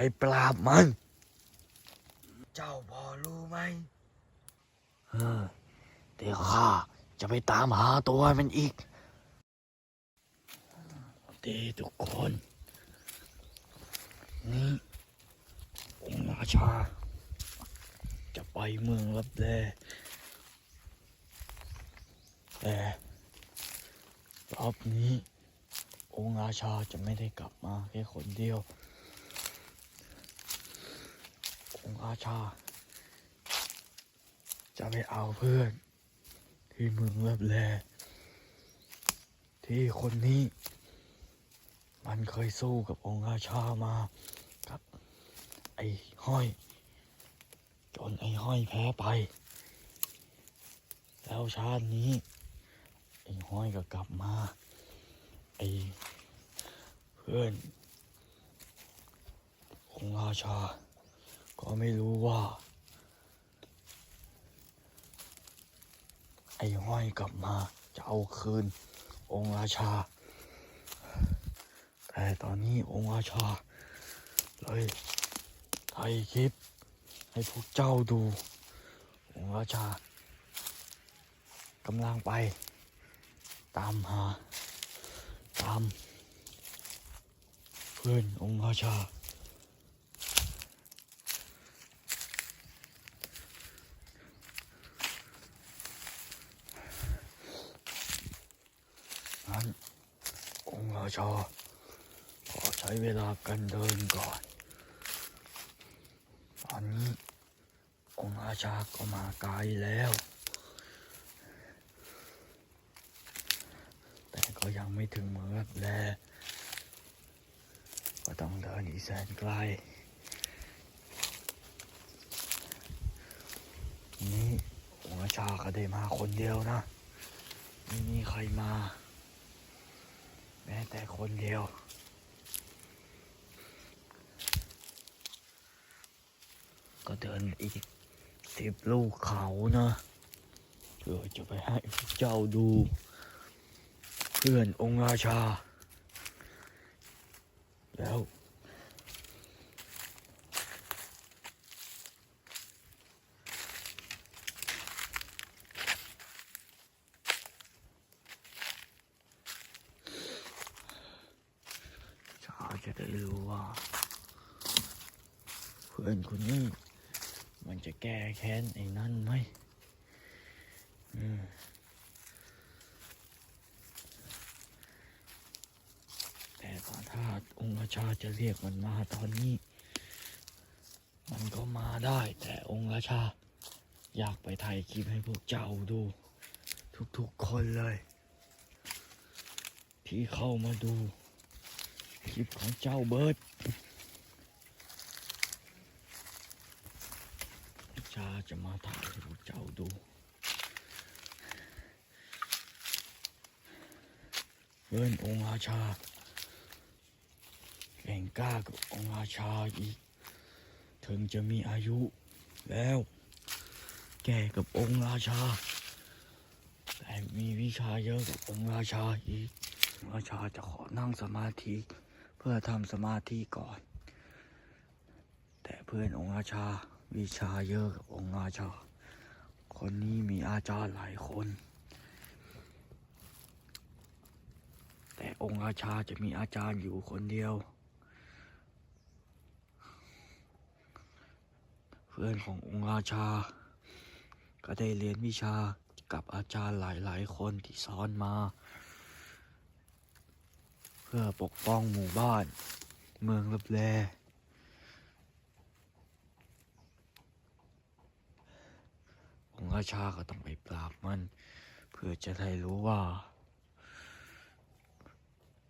ไปปราบมัน เจ้าพอรู้ไหมเออเดี๋ยวข้าจะไปตามหาตัวมันอีกเดีทุกคน นี่องค์ราชา จะไปเมืองรับแลแต่รอบนี้องค์ราชาจะไม่ได้กลับมาแค่คนเดียว องค์ราชา จะไปเอาเพื่อน ที่เมืองรับแล ที่คนนี้ มันเคยสู้กับองค์ราชามากับไอ้ห้อย จนไอ้ห้อยแพ้ไป แล้วชาตินี้ไอ้ห้อยก็กลับมาไอ้เพื่อนองค์ราชา ก็ไม่รู้ว่า ไอ้ห้อยกลับมาจะเอาคืน องค์ราชา แต่ตอนนี้องค์ราชา เลยถ่ายคลิป ให้พวกเจ้าดู องค์ราชากำลังไป ตามหา ตาม เพื่อนองค์ราชา นั้นองค์รา ชาขอใช้เวลากันเดินก่อน ตอนนี้องค์ราชาก็มาไกลแล้ว แต่ก็ยังไม่ถึงเมืองรับแลก็ต้องเดินอีกแสนไกล นี่องค์ราชาก็ได้มาคนเดียวนะ ไม่มีใครมา แม้แต่คนเดียว ก็เดินอีกสิบลูกเขานะเพื่อจะไปให้เจ้าดู เพื่อนองค์ราชา แล้ว ชาจะได้รู้ว่า เพื่อนคนนี้ มันจะแก้แค้นไอ้นั่นไหมอืมแต่ตอนถ้าองค์ราชาจะเรียกมันมาตอนนี้ มันก็มาได้ แต่องค์ราชา อยากไปถ่ายคลิปให้พวกเจ้าดู ทุกๆคนเลย ที่เข้ามาดู คลิปของเจ้าเบิร์ดชา จะมาถ่ายให้พวกเจ้าดู เพื่อนองค์ราชาแข่งกล้ากับองค์ราชาอีก ถึงจะมีอายุแล้ว แก่กับองค์ราชา แต่มีวิชาเยอะกับองค์ราชาอีกราชาจะขอนั่งสมาธิเพื่อทำสมาธิก่อน แต่เพื่อนองค์ราชา วิชาเยอะกับองค์ราชา คนนี้มีอาจารย์หลายคน แต่องค์ราชาจะมีอาจารย์อยู่คนเดียว เพื่อนขององค์ราชา ก็ได้เรียนวิชากับอาจารย์หลายๆ คนที่สอนมา เพื่อปกป้องหมู่บ้าน เมืองลับแล องค์ราชาก็ต้องไปปราบมัน เพื่อจะได้รู้ว่า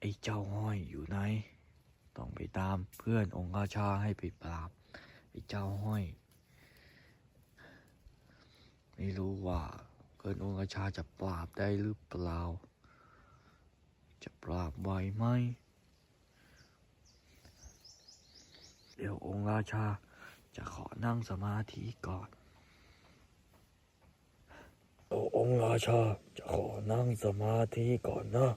ไอ้เจ้าห้อยอยู่ไหน ต้องไปตามเพื่อนองค์ราชาให้ไปปราบ ไอ้เจ้าห้อย ไม่รู้ว่าเพื่อนองค์ราชาจะปราบได้หรือเปล่า จะปราบไหวไหมเดี๋ยวองค์ราชาจะขอนั่งสมาธิก่อนโองค์ราชาจะขอนั่งสมาธิก่อนนะ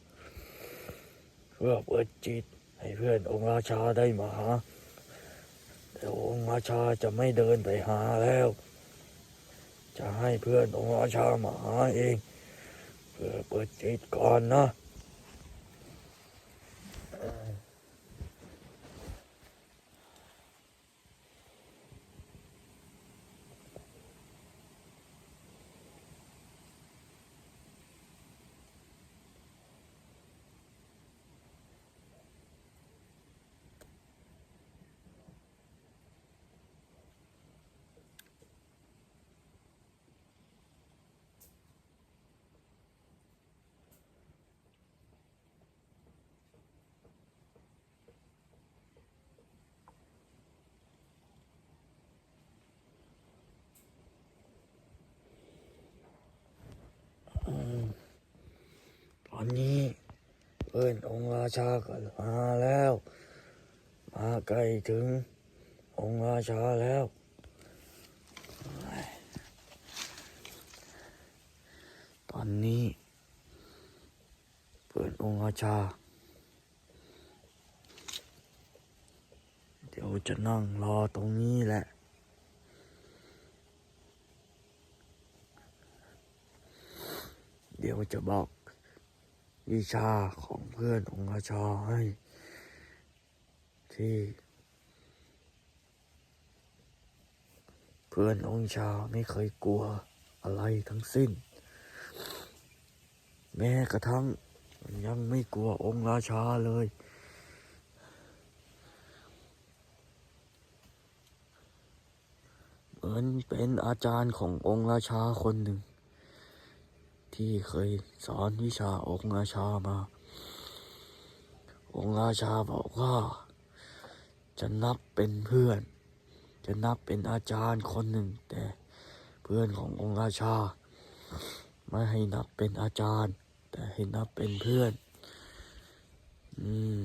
เพื่อเปิดจิตให้เพื่อนองค์ราชาได้มาหาแต่องค์ราชาจะไม่เดินไปหาแล้ว จะให้เพื่อนองค์ราชามาหาเอง เพื่อเปิดจิตก่อนนะ อนนี้เพื่อนองค์ราชาก็มาแล้ว มาใกล้ถึงองค์ราชาแล้วตอนนี้เพื่อนองค์ราชา เดี๋ยวจะนั่งรอตรงนี้แหละเดี๋ยวจะบอก วิชาของเพื่อนองค์ราชาให้ ที่ เพื่อนองค์ชาไม่เคยกลัวอะไรทั้งสิ้น แม้กระทั่งยังไม่กลัวองค์ราชาเลย เหมือนเป็นอาจารย์ขององค์ราชาคนหนึ่ง ที่เคยสอนวิชาองค์ราชามา องค์ราชาบอกว่าจะนับเป็นเพื่อน จะนับเป็นอาจารย์คนหนึ่ง แต่เพื่อนขององค์ราชา ไม่ให้นับเป็นอาจารย์ แต่ให้นับเป็นเพื่อน อืม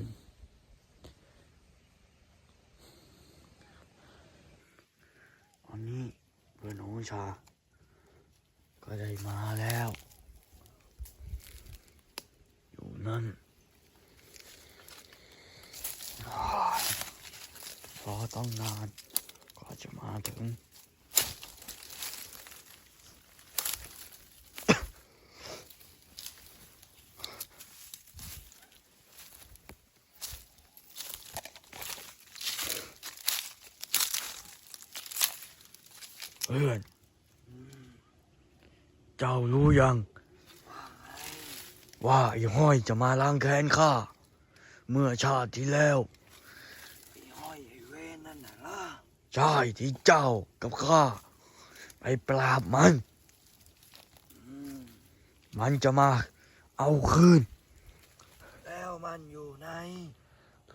ตอนนี้เพื่อนของวิชา ก็ได้มาแล้ว นั่นอ้ายรอต้องนานกว่าจะมาถึงเพื่อน เจ้ารู้ยัง ว่าไอ้ห้อยจะมาล้างแค้นข้า เมื่อชาติที่แล้วไอ้ห้อยไอ้เวนนั่นน่ะล่ะใช่ที่เจ้ากับข้าไปปราบมันอืมมันจะมาเอาคืน แล้วมันอยู่ไหน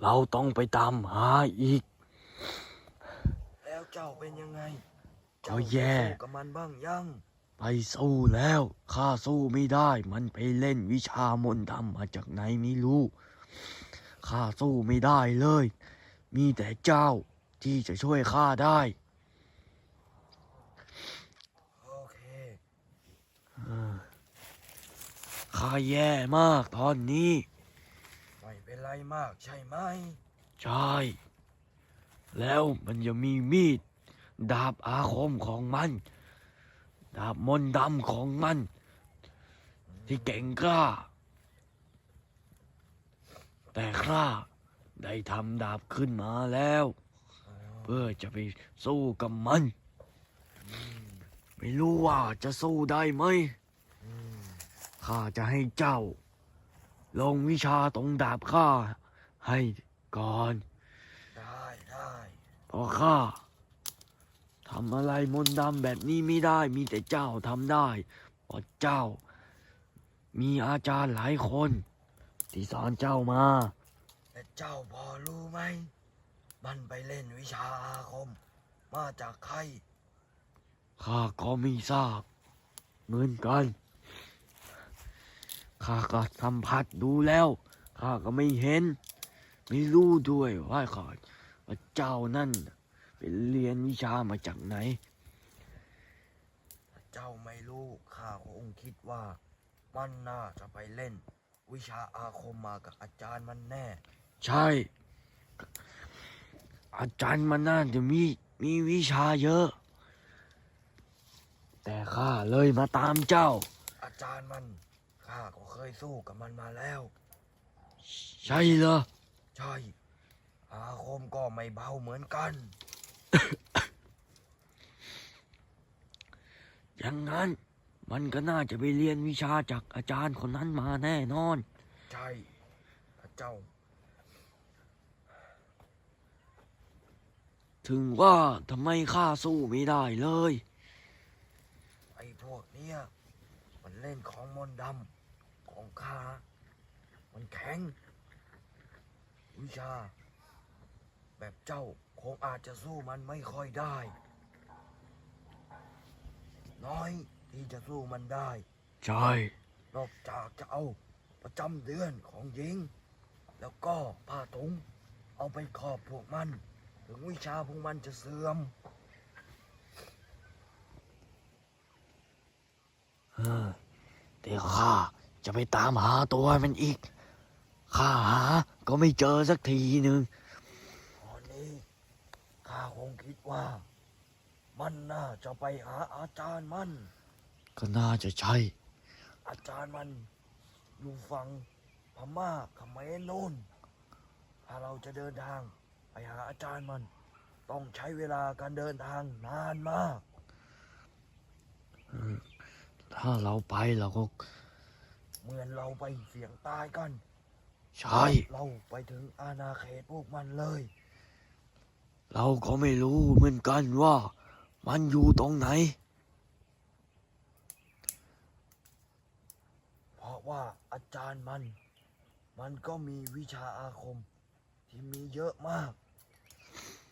เราต้องไปตามหาอีก แล้วเจ้าเป็นยังไงก็เจ้าแย่สู้กับมันบ้างยัง ไปสู้แล้วข้าสู้ไม่ได้ มันไปเล่นวิชามนต์ดำมาจากไหนไม่รู้ข้าสู้ไม่ได้เลย มีแต่เจ้าที่จะช่วยข้าได้โอเคข้าแย่มากตอนนี้ ไม่เป็นไรมากใช่ไหม ใช่ แล้วมันยังมีมีด ดาบอาคมของมัน ดาบมนต์ดำของมัน ที่เก่งกล้า แต่ข้าได้ทำดาบขึ้นมาแล้ว เพื่อจะไปสู้กับมัน ไม่รู้ว่าจะสู้ได้ไหมอืมข้าจะให้เจ้า ลงวิชาตรงดาบข้าให้ก่อน ได้ได้เพราะข้า ทำอะไรมนต์ดำแบบนี้ไม่ได้ มีแต่เจ้าทำได้เพราะเจ้า มีอาจารย์หลายคน ที่สอนเจ้ามา แต่เจ้าพอรู้ไหม มันไปเล่นวิชาอาคม มาจากใคร ข้าก็ไม่ทราบ เหมือนกัน ข้าก็สัมผัสดูแล้ว ข้าก็ไม่เห็น ไม่รู้ด้วยว่าข้าว่าเจ้านั่นไป เรียนวิชามาจากไหน เจ้าไม่รู้ข้าคงคิดว่า มันน่าจะไปเล่น วิชาอาคมมากับอาจารย์มันแน่ ใช่ออาจารย์มันน่าจะมีมีวิชาเยอะ แต่ข้าเลยมาตามเจ้า อาจารย์มันข้าก็เคยสู้กับมันมาแล้ว ใช่เหรอ ใช่ อาคมก็ไม่เบาเหมือนกัน อย่างนั้นมันก็น่าจะไปเรียนวิชาจากอาจารย์คนนั้นมาแน่นอน ใช่พระเจ้า ถึงว่าทำไมข้าสู้ไม่ได้เลย ไอ้พวกเนี้ยมันเล่นของมนต์ดำของข้า มันแข็ง วิชา แบบเจ้าคงอาจจะสู้มันไม่ค่อยได้ น้อยที่จะสู้มันได้ ใช่ นอกจากจะเอาประจำเดือนของหญิง แล้วก็ผ้าถุงเอาไปครอบพวกมัน ถึงวิชาพวกมันจะเสื่อม เออแต่ข้าจะไปตามหาตัวมันอีก ข้าหาก็ไม่เจอสักทีหนึ่งตอนนี้ข้าคงคิดว่า มันน่าจะไปหาอาจารย์มัน ก็น่าจะใช่ อาจารย์มันอยู่ฝั่งพม่าเขมรนู่น ถ้าเราจะเดินทางไปหาอาจารย์มัน ต้องใช้เวลาการเดินทางนานมาก ถ้าเราไปเราก็ เหมือนเราไปเสี่ยงตายกัน ใช่ เราไปถึงอาณาเขตพวกมันเลย เราก็ไม่รู้เหมือนกันว่า มันอยู่ตรงไหน เพราะว่าอาจารย์มัน มันก็มีวิชาอาคม ที่มีเยอะมาก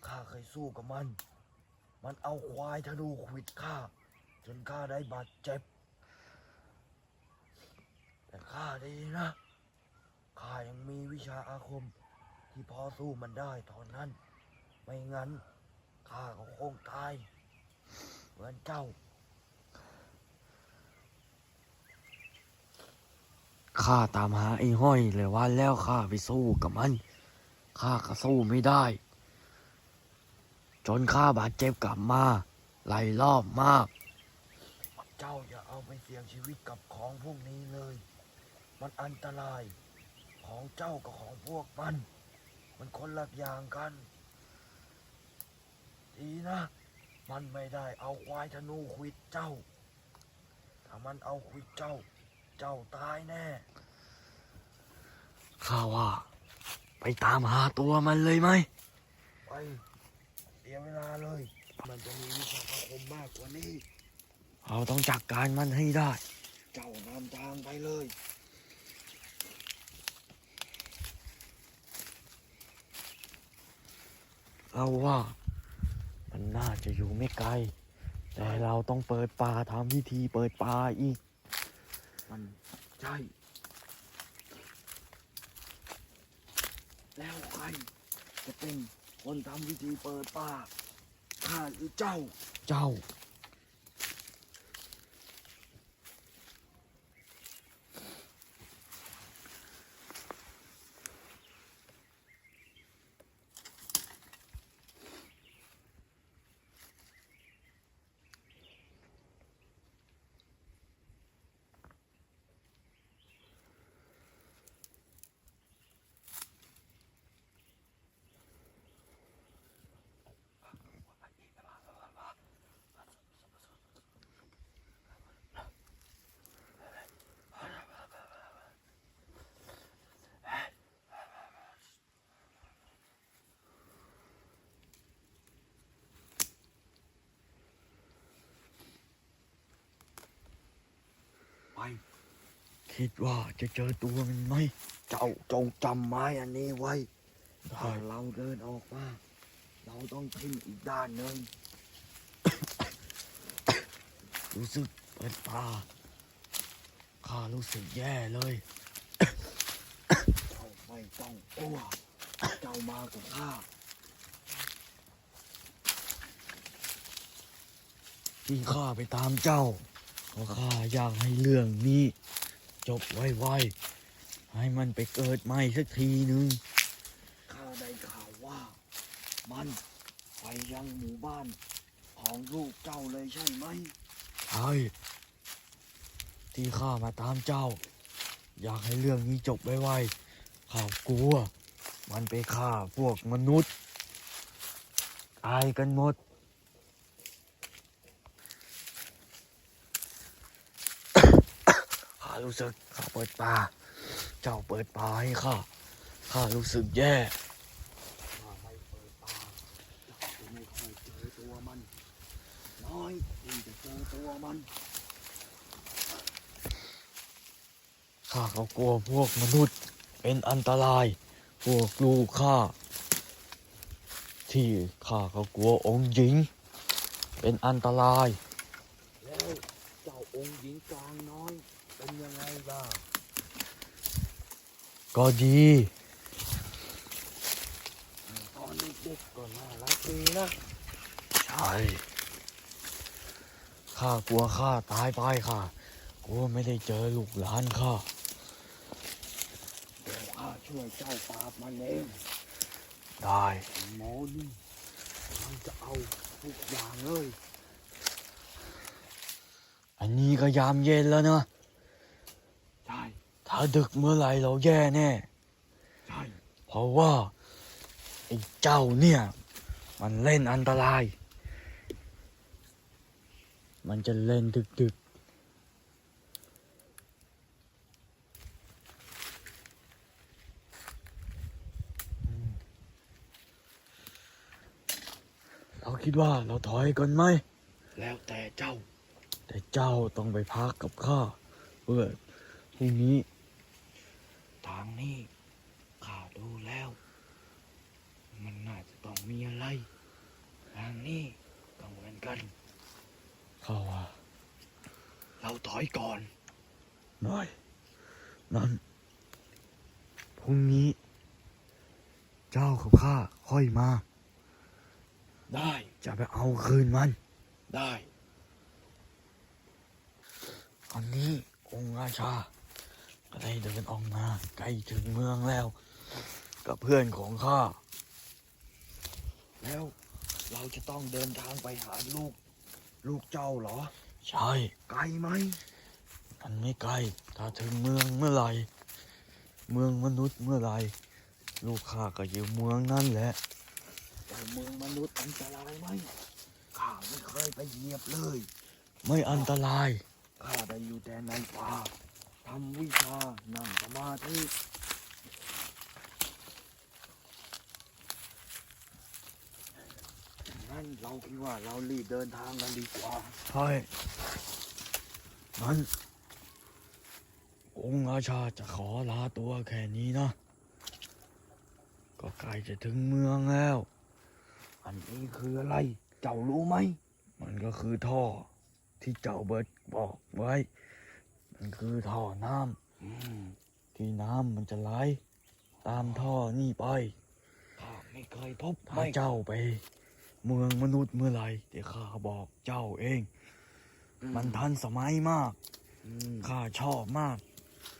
ข้าเคยสู้กับมัน มันเอาควายธนูขวิดข้า จนข้าได้บาดเจ็บ แต่ข้าดีนะ ข้ายังมีวิชาอาคม ที่พอสู้มันได้ตอนนั้น ไม่งั้น ข้าก็คงตาย เหมือนเจ้า ข้าตามหาไอ้ห้อยเลยว่าแล้วข้าไปสู้กับมัน ข้าก็สู้ไม่ได้ จนข้าบาดเจ็บกลับมาหลายรอบมาก เจ้าอย่าเอาไปเสี่ยงชีวิตกับของพวกนี้เลย มันอันตราย ของเจ้ากับของพวกมัน มันคนละอย่างกัน ดีนะ มันไม่ได้เอาควายธนูขวิดเจ้า ถ้ามันเอาขวิดเจ้า เจ้าตายแน่ ข้าว่า ไปตามหาตัวมันเลยไหม ไปเสียเวลาเลย มันจะมีวิชาอาคมมากกว่านี้ เราต้องจัดการมันให้ได้ เจ้านำทางไปเลย เราว่า มันน่าจะอยู่ไม่ไกล แต่เราต้องเปิดป่าทำพิธีเปิดป่าอีก มันใช่ แล้วใครจะเป็นคนทำวิธีเปิดป่าข้าหรือเจ้า เจ้า ไป คิดว่าจะเจอตัวมันไหม เจ้าจงจำไม้อันนี้ไว้ได้ถ้าเราเดินออกมา เราต้องทิ้งอีกด้านหนึ่ง รู้สึกเปิดป่าข้ารู้สึกแย่เลยเจ้าไม่ต้องกลัวเจ้ามากับข้าที่ข้าไปตามเจ้าเพราะข้าอยากให้เรื่องนี้ จบไวๆให้มันไปเกิดใหม่สักทีนึงข้าได้ข่าวว่ามันมันไปยังหมู่บ้านของลูกเจ้าเลยใช่ไหมใช่ที่ข้ามาตามเจ้า อยากให้เรื่องนี้จบไวๆข้ากลัว มันไปฆ่าพวกมนุษย์ ตายกันหมด ข้า รู้สึกข้าเปิดป่า เจ้าเปิดป่าให้ข้าข้ารู้สึกแย่ถ้าไม่เปิดปากเจ้าจะไม่ค่อยเจอตัวมัน น้อยที่จะเจอตัวมันข้าก็กลัวพวกมนุษย์เป็นอันตราย พวกลูกข้าที่ข้าก็กลัวองค์หญิง เป็นอันตราย แล้วเจ้าองค์หญิงกลางน้อยเป็นยังไง บ้างก็ดีตอนเด็กๆก็น่ารักดีนะ ใช่ ข้ากลัวข้าตายไปค่ะกลัวไม่ได้เจอลูกหลานข้าเดี๋ยวข้าช่วยเจ้าปราบมันเอง ได้หมอนี่มันจะเอาทุกอย่างเลย อันนี้ก็ยามเย็นแล้วนะใช่ ถ้าดึกเมื่อไหร่เราแย่แน่ใช่เพราะว่าไอ้เจ้าเนี่ย มันเล่นอันตราย มันจะเล่นดึกๆอืมเราคิดว่าเราถอยกันไหม แล้วแต่เจ้า แต่เจ้าต้องไปพักกับข้าเพื่อพรุ่งนี้ ทางนี้ข้าดูแล้ว มันน่าจะต้องมีอะไรทางนี้ก็เหมือนกันข้าว่า เราถอยก่อนหน่อยนั้นพรุ่งนี้ เจ้ากับข้าค่อยมา ได้จะไปเอาคืนมัน ได้ตอนนี้องค์ราชา ก็ได้เดินออกมาใกล้ถึงเมืองแล้ว กับเพื่อนของข้า แล้วเราจะต้องเดินทางไปหาลูก ลูกเจ้าเหรอ ใช่ ไกลไหมมันไม่ไกล ถ้าถึงเมืองเมื่อไหร่ เมืองมนุษย์เมื่อไหร่ ลูกข้าก็อยู่เมืองนั่นแหละแต่เมืองมนุษย์อันตรายไหมข้าไม่เคยไปเหยียบเลย ไม่อันตราย ข้าได้อยู่แต่ในป่า ทำวิชานั่งสมาธิงั้นเราคิดว่าเรารีบเดินทางกันดีกว่าใช่นั้นองค์ราชาจะขอลาตัวแค่นี้นะ ก็ใกล้จะถึงเมืองแล้ว อันนี้คืออะไร เจ้ารู้ไหม มันก็คือท่อที่เจ้าเบิร์ดบอกไว้ มันคือท่อน้อืมำที่น้ำมันจะไหลตามท่อนี่ไปข้าไม่เคยพบถ้าเจ้าไป เมืองมนุษย์เมื่อไหร่เดี๋ยวข้าบอกเจ้าเอง มันทันสมัยมากอืมข้าชอบมาก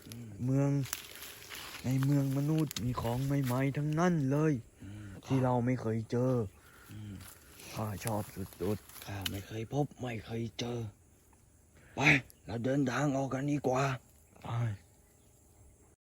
อืมเมืองในเมืองมนุษย์มีของใหม่ๆทั้งนั้นเลยอืมที่เราไม่เคยเจออืมข้าชอบสุดข้าไม่เคยพบไม่เคยเจอ ไปเราเดินท